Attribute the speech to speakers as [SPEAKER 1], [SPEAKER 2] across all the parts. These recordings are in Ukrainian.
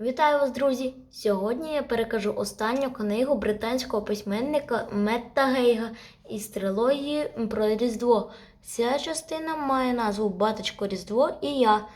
[SPEAKER 1] Вітаю вас, друзі! Сьогодні я перекажу останню книгу британського письменника Метта Гейга із трилогії про Різдво. Ця частина має назву Батечко Різдво і я.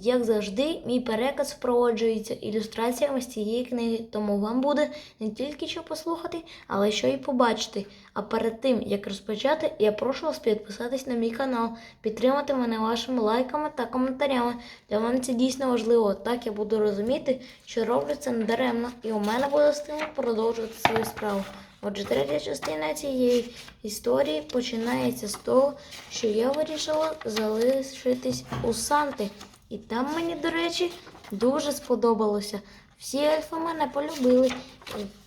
[SPEAKER 1] Як завжди, мій переказ впроваджується ілюстраціями з цієї книги, тому вам буде не тільки що послухати, але що і побачити. А перед тим як розпочати, я прошу вас підписатись на мій канал, підтримати мене вашими лайками та коментарями. Для мене це дійсно важливо. Так я буду розуміти, що роблю це не даремно, і у мене буде стимул продовжувати свою справу. Отже, третя частина цієї історії починається з того, що я вирішила залишитись у Санти. І там мені, до речі, дуже сподобалося. Всі ельфи мене полюбили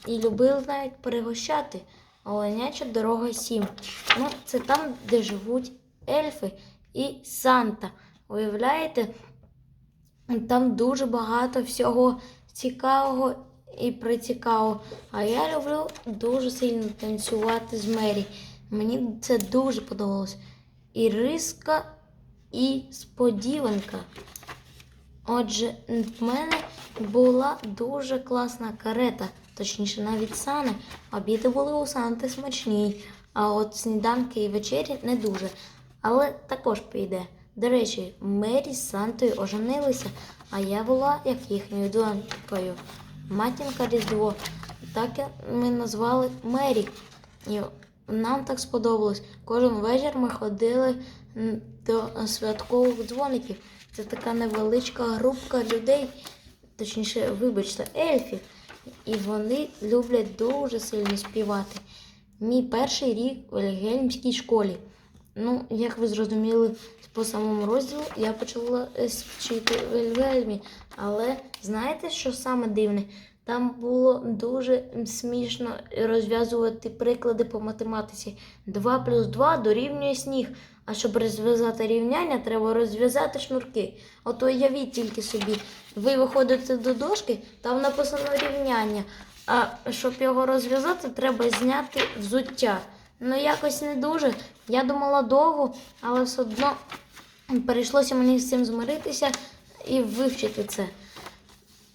[SPEAKER 1] і, любили навіть перегощати. Оленяча дорога 7. Ну, це там, де живуть ельфи і Санта. Уявляєте? Там дуже багато всього цікавого і прицікавого. А я люблю дуже сильно танцювати з Мері. Мені це дуже подобалось. І риска, і сподіванка. Отже, в мене була дуже класна карета, точніше, навіть сани. Обіди були у Санти смачні, а от сніданки і вечері не дуже. Але також піде. До речі, Мері з Сантою оженилися, а я була як їхньою донькою. Матінка Різдво. Так ми назвали Мері. І нам так сподобалось. Кожен вечір ми ходили до святкових дзвоників. Це така невеличка групка людей, точніше, вибачте, ельфів. І вони люблять дуже сильно співати. Мій перший рік у Вільгельмській школі. Ну, як ви зрозуміли по самому розділу, я почала е, вчити в Вільгельмі. Але знаєте, що саме дивне? Там було дуже смішно розв'язувати приклади по математиці. 2 плюс 2 дорівнює сніг. А щоб розв'язати рівняння, треба розв'язати шнурки. От уявіть тільки собі, ви виходите до дошки, там написано рівняння. А щоб його розв'язати, треба зняти взуття. Ну, якось не дуже. Я думала довго, але все одно перейшлося мені з цим змиритися і вивчити це.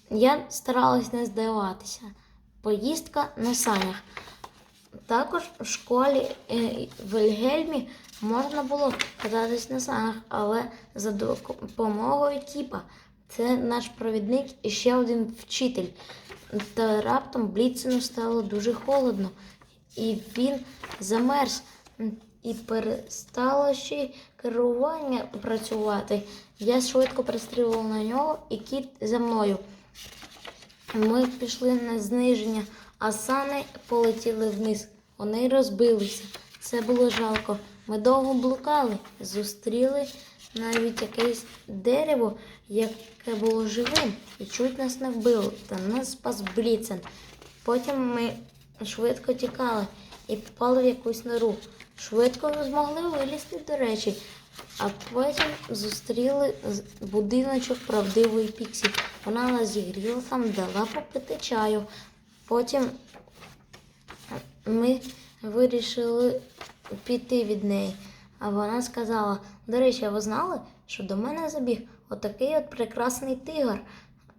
[SPEAKER 1] Я старалась не здаватися. Поїздка на санях. Також в школі е, в Вільгельмі можна було кататись на санях, але за допомогою Кіпа. Це наш провідник і ще один вчитель. Та раптом Бліцину стало дуже холодно, і він замерз. І перестало ще керування працювати. Я швидко пристрілила на нього, і кіт за мною. Ми пішли на зниження, а сани полетіли вниз. Вони розбилися. Це було жалко. Ми довго блукали, зустріли навіть якесь дерево, яке було живим, і чуть нас не вбило, та нас спас Бліцен. Потім ми швидко тікали і попали в якусь нору. Швидко змогли вилізти, до речі, а потім зустріли будиночок правдивої Піксі. Вона нас зігріла там, дала попити чаю. Потім ми вирішили піти від неї. А вона сказала: до речі, ви знали, що до мене забіг отакий от прекрасний тигр.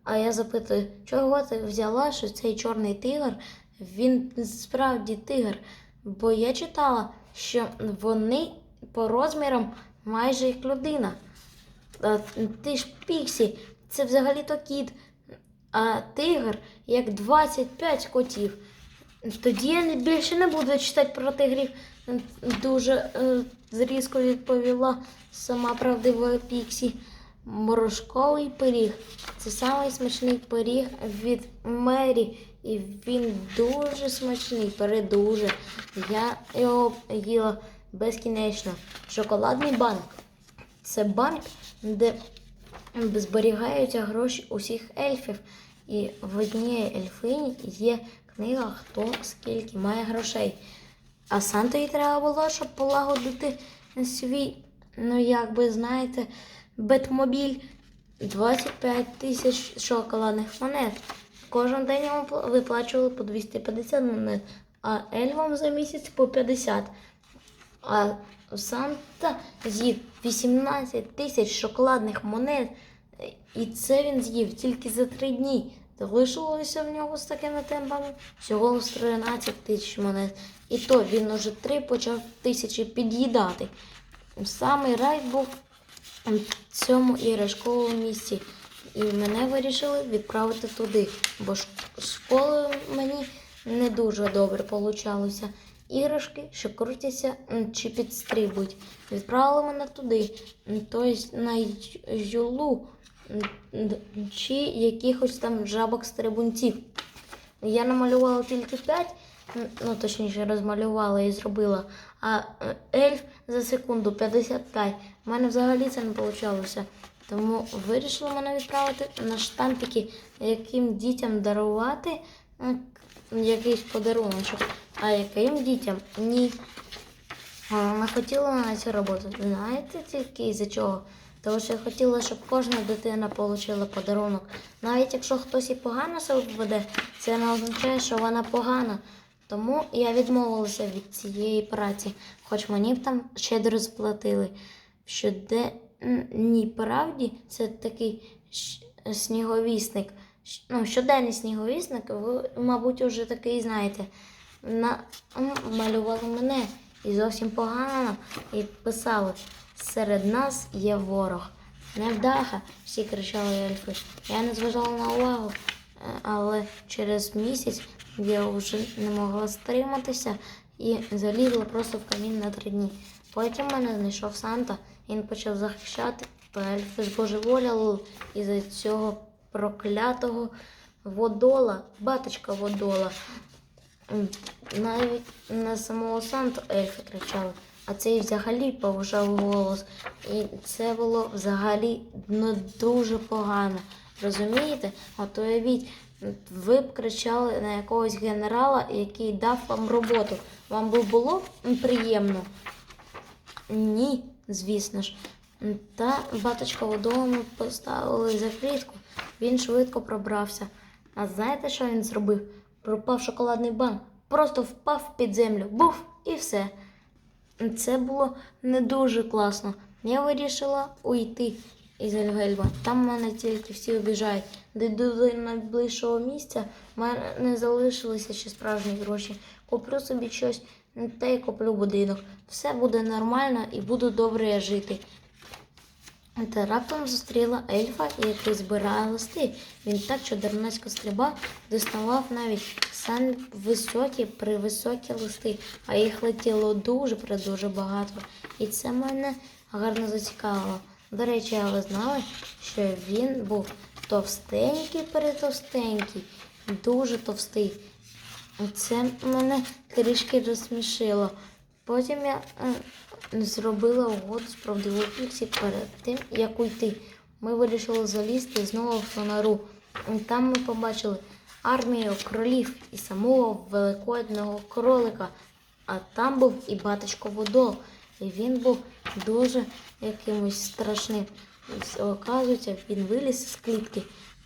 [SPEAKER 1] А я запитую, чого ти взяла, що цей чорний тигр, він справді тигр. Бо я читала, що вони по розмірам майже як людина. Ти ж Піксі, це взагалі-то кіт, а тигр як 25 котів. Тоді я більше не буду читати про тигрів. Дуже е, різко відповіла сама правдива Піксі. Морошковий пиріг. Це самий смачний пиріг від Мері. І він дуже смачний, передуже. Я його їла безкінечно. Шоколадний банк. Це банк, де зберігаються гроші усіх ельфів. І в одній ельфині є книга, хто скільки має грошей. А Сантої треба було, щоб полагодити свій, ну як би знаєте, бетмобіль 25 тисяч шоколадних монет. Кожен день йому виплачували по 250 монет, а ельфам за місяць по 50. А Санта з'їв 18 тисяч шоколадних монет, і це він з'їв тільки за три дні. Залишилося в нього з такими темпами всього з 13 тисяч монет. І то він уже три почав тисячі під'їдати. Самий рай був в цьому іграшковому місці. І мене вирішили відправити туди, бо школою мені не дуже добре получалося. Іграшки, що крутяться чи підстрибують. Відправили мене туди, тобто на юлу чи якихось там жабок-стрибунців. Я намалювала тільки 5, ну точніше розмалювала і зробила. А е, ельф за секунду 55. У мене взагалі це не вийшло. Тому вирішили мене відправити на штампики, яким дітям дарувати якийсь подарунок. А яким дітям ні. Вона хотіла на цю роботу. Знаєте тільки за чого? Тому що я хотіла, щоб кожна дитина отримала подарунок. Навіть якщо хтось і погано себе веде, це не означає, що вона погана. Тому я відмовилася від цієї праці, хоч мені б там щедро сплатили. В щоденній правді це такий сніговісник. Ну, щоденний сніговісник, ви, мабуть, уже такий знаєте. На, малювали мене і зовсім погано, і писали: серед нас є ворог. Невдаха, всі кричали ельфи. Я не зважала на увагу, е, але через місяць я вже не могла стриматися і залізла просто в камін на три дні. Потім мене знайшов Санта, він почав захищати, то ельфи збожеволіли із-за цього проклятого водола, баточка водола. Навіть на самого Санту ельфи кричали, а цей взагалі повишав голос. І це було взагалі ну, дуже погано. Розумієте? От уявіть, ви б кричали на якогось генерала, який дав вам роботу. Вам би було приємно? Ні, звісно ж. Та баточка водому поставили за клітку. Він швидко пробрався. А знаєте, що він зробив? Пропав шоколадний банк, просто впав під землю, буф і все. Це було не дуже класно. Я вирішила уйти із Ельгельба. Там мене тільки всі обіжають. Дойду до найближчого місця, в мене не залишилися ще справжні гроші. Куплю собі щось та й куплю будинок. Все буде нормально і буду добре жити. Та раптом зустріла ельфа, який збирає листи. Він так чудернацько стрибав, доставав навіть самі високі, привисокі листи, а їх летіло дуже дуже багато. І це мене гарно зацікавило. До речі, а ви що він був товстенький, перетовстенький, дуже товстий. Це мене трішки розсмішило. Потім я е, зробила угоду з правдивою Піксі перед тим, як уйти. Ми вирішили залізти знову в нору. Там ми побачили армію кролів і самого великодного кролика. А там був і батечко Водол. І він був дуже якимось страшним. І, Оказується, він виліз з клітки.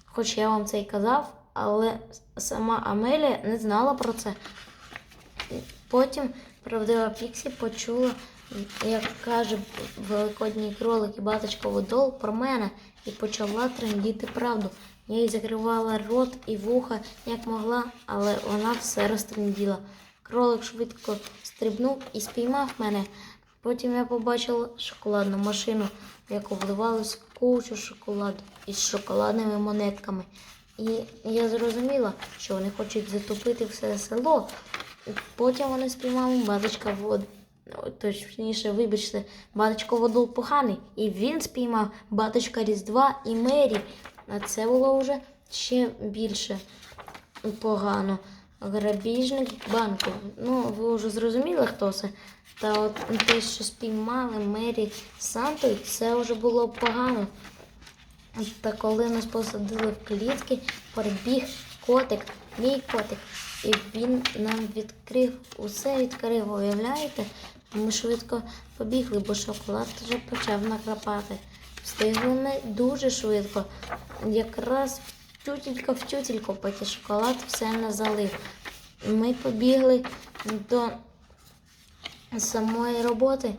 [SPEAKER 1] Хоч я вам це й казав, але сама Амелія не знала про це. Потім правдива Піксі почула, як каже великодній кролик і баточко Водол про мене і почала трендіти правду. Я їй закривала рот і вуха, як могла, але вона все розтренділа. Кролик швидко стрибнув і спіймав мене. Потім я побачила шоколадну машину, в яку вливалось кучу шоколаду із шоколадними монетками. І я зрозуміла, що вони хочуть затопити все село. Потім вони спіймали баточка вод. Точніше, вибачте, баточко водол поганий. І він спіймав баточка Різдва і Мері. А це було вже ще більше погано. Грабіжник банку. Ну, ви вже зрозуміли, хто це. Та от те, що спіймали Мері Сантою, це вже було погано. Та коли нас посадили в клітки, прибіг котик, мій котик, і він нам відкрив, усе відкрив, уявляєте? Ми швидко побігли, бо шоколад вже почав накрапати. Встигли ми дуже швидко. Якраз в тютілька в тютільку, поки шоколад все не залив. Ми побігли до самої роботи.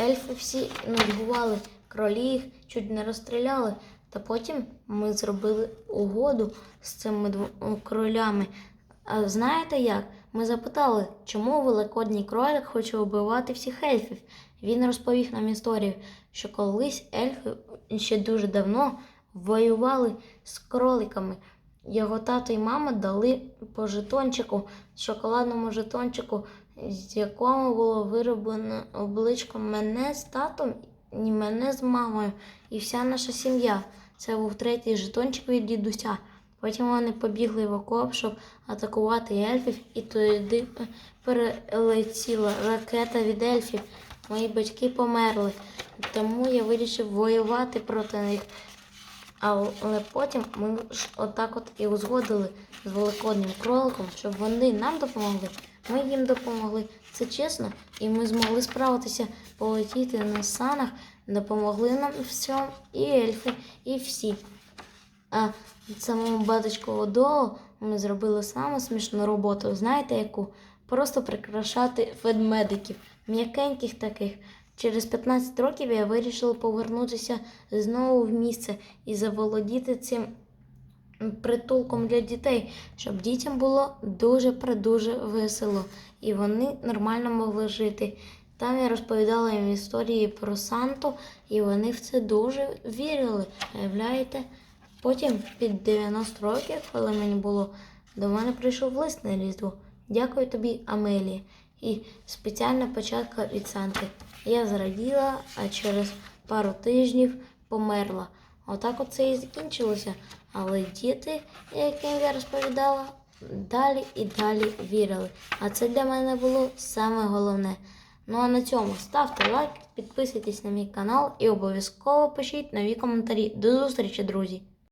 [SPEAKER 1] Ельфи всі нудьгували, кролі їх чуть не розстріляли. Та потім ми зробили угоду з цими кролями. А знаєте як? Ми запитали, чому великодній кролик хоче вбивати всіх ельфів. Він розповів нам історію, що колись ельфи ще дуже давно воювали з кроликами. Його тато і мама дали по жетончику, шоколадному жетончику, з якому було вироблено обличко мене з татом і мене з мамою, і вся наша сім'я. Це був третій жетончик від дідуся. Потім вони побігли в окоп, щоб атакувати ельфів, і туди перелетіла ракета від ельфів. Мої батьки померли, тому я вирішив воювати проти них. Але потім ми ж отак от і узгодили з великоднім кроликом, щоб вони нам допомогли, ми їм допомогли. Це чесно, і ми змогли справитися, полетіти на санах, допомогли нам всьому, і ельфи, і всі. А самому баточку долу ми зробили саме смішну роботу. Знаєте яку? Просто прикрашати ведмедиків, м'якеньких таких. Через 15 років я вирішила повернутися знову в місце і заволодіти цим притулком для дітей, щоб дітям було дуже придуже весело, і вони нормально могли жити. Там я розповідала їм історії про Санту, і вони в це дуже вірили. Уявляєте? Потім, під 90 років, коли мені було, до мене прийшов лист на Різдво. Дякую тобі, Амелія. І спеціальна початка від Санти. Я зраділа, а через пару тижнів померла. Отак от це і закінчилося. Але діти, яким я розповідала, далі і далі вірили. А це для мене було саме головне. Ну а на цьому ставте лайк, підписуйтесь на мій канал і обов'язково пишіть нові коментарі. До зустрічі, друзі!